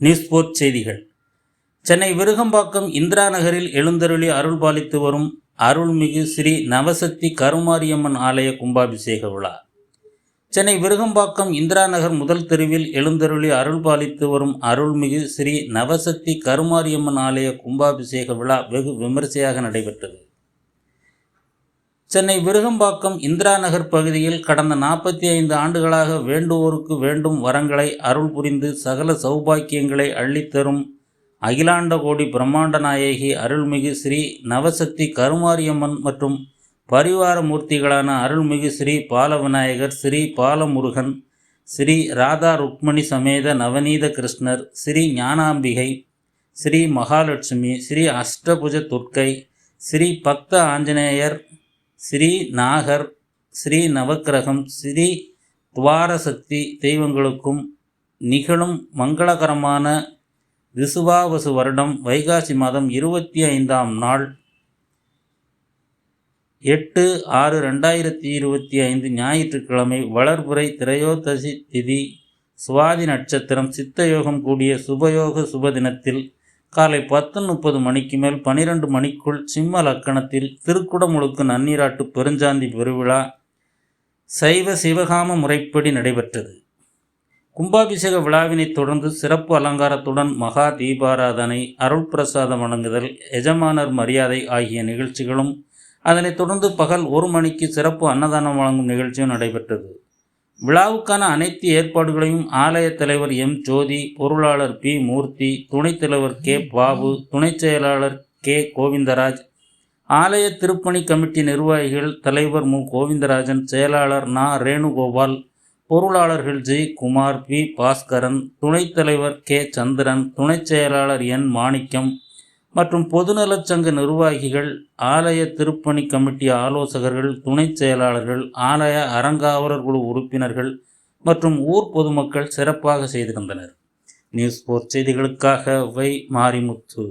News board செய்திகள். சென்னை விருகம்பாக்கம் இந்திரா நகரில் எழுந்தருளி அருள் பாலித்து வரும் அருள்மிகு ஸ்ரீ நவசக்தி கருமாரியம்மன் ஆலய கும்பாபிஷேக விழா. சென்னை விருகம்பாக்கம் இந்திரா நகர் முதல் தெருவில் எழுந்தருளி அருள் பாலித்து வரும் அருள்மிகு ஸ்ரீ நவசக்தி கருமாரியம்மன் ஆலய கும்பாபிஷேக விழா வெகு விமரிசையாக நடைபெற்றது. சென்னை விருகம்பாக்கம் இந்திரா நகர் பகுதியில் கடந்த நாற்பத்தி ஐந்து ஆண்டுகளாக வேண்டுவோருக்கு வேண்டும் வரங்களை அருள் புரிந்து சகல சௌபாக்கியங்களை அள்ளித்தரும் அகிலாண்ட கோடி பிரம்மாண்ட நாயகி அருள்மிகு ஸ்ரீ நவசக்தி கருமாரியம்மன் மற்றும் பரிவார மூர்த்திகளான அருள்மிகு ஸ்ரீ பாலவிநாயகர் ஸ்ரீ பாலமுருகன் ஸ்ரீ ராதா ருக்மணி சமேத நவநீத கிருஷ்ணர் ஸ்ரீ ஞானாம்பிகை ஸ்ரீ மகாலட்சுமி ஸ்ரீ அஷ்டபுஜ துர்க்கை ஸ்ரீ பக்த ஆஞ்சநேயர் ஸ்ரீ நாகர் ஸ்ரீ நவக்கிரகம் ஸ்ரீ துவாரசக்தி தெய்வங்களுக்கும் நிகழும் மங்களகரமான விசுவாவசு வருடம் வைகாசி மாதம் இருபத்தி ஐந்தாம் நாள் எட்டு ஆறு ரெண்டாயிரத்தி இருபத்தி ஐந்து ஞாயிற்றுக்கிழமை வளர்புரை திரையோதசி திதி சுவாதி நட்சத்திரம் சித்தயோகம் கூடிய சுபயோக சுப தினத்தில் காலை பத்து முப்பது மணிக்கு மேல் பனிரெண்டு மணிக்குள் சிம்ம லக்கணத்தில் திருக்குடமுழுக்கு நன்னீராட்டு பெருஞ்சாந்தி பெருவிழா சைவ சிவகாம முறைப்படி நடைபெற்றது. கும்பாபிஷேக விழாவினைத் தொடர்ந்து சிறப்பு அலங்காரத்துடன் மகா தீபாராதனை அருள் பிரசாதம் வழங்குதல் எஜமானர் மரியாதை ஆகிய நிகழ்ச்சிகளும் அதனைத் தொடர்ந்து பகல் ஒரு மணிக்கு சிறப்பு அன்னதானம் வழங்கும் நிகழ்ச்சியும் நடைபெற்றது. விழாவுக்கான அனைத்து ஏற்பாடுகளையும் ஆலய தலைவர் எம். ஜோதி பொருளாளர் பி. மூர்த்தி துணைத் தலைவர் கே. பாபு துணைச் செயலாளர் கே. கோவிந்தராஜ் ஆலய திருப்பணி கமிட்டி நிர்வாகிகள் தலைவர் மு. கோவிந்தராஜன் செயலாளர் நா. ரேணுகோபால் பொருளாளர்கள் ஜி குமார் பி. பாஸ்கரன் துணைத் தலைவர் கே. சந்திரன் துணைச் செயலாளர் என். மாணிக்கம் மற்றும் பொதுநலச் சங்க நிர்வாகிகள் ஆலய திருப்பணி கமிட்டி ஆலோசகர்கள் துணைச் செயலாளர்கள் ஆலய அறங்காவலர் குழு உறுப்பினர்கள் மற்றும் ஊர் பொதுமக்கள் சிறப்பாக செய்திருந்தனர். நியூஸ் போர் செய்திகளுக்காக வை மாரிமுத்து.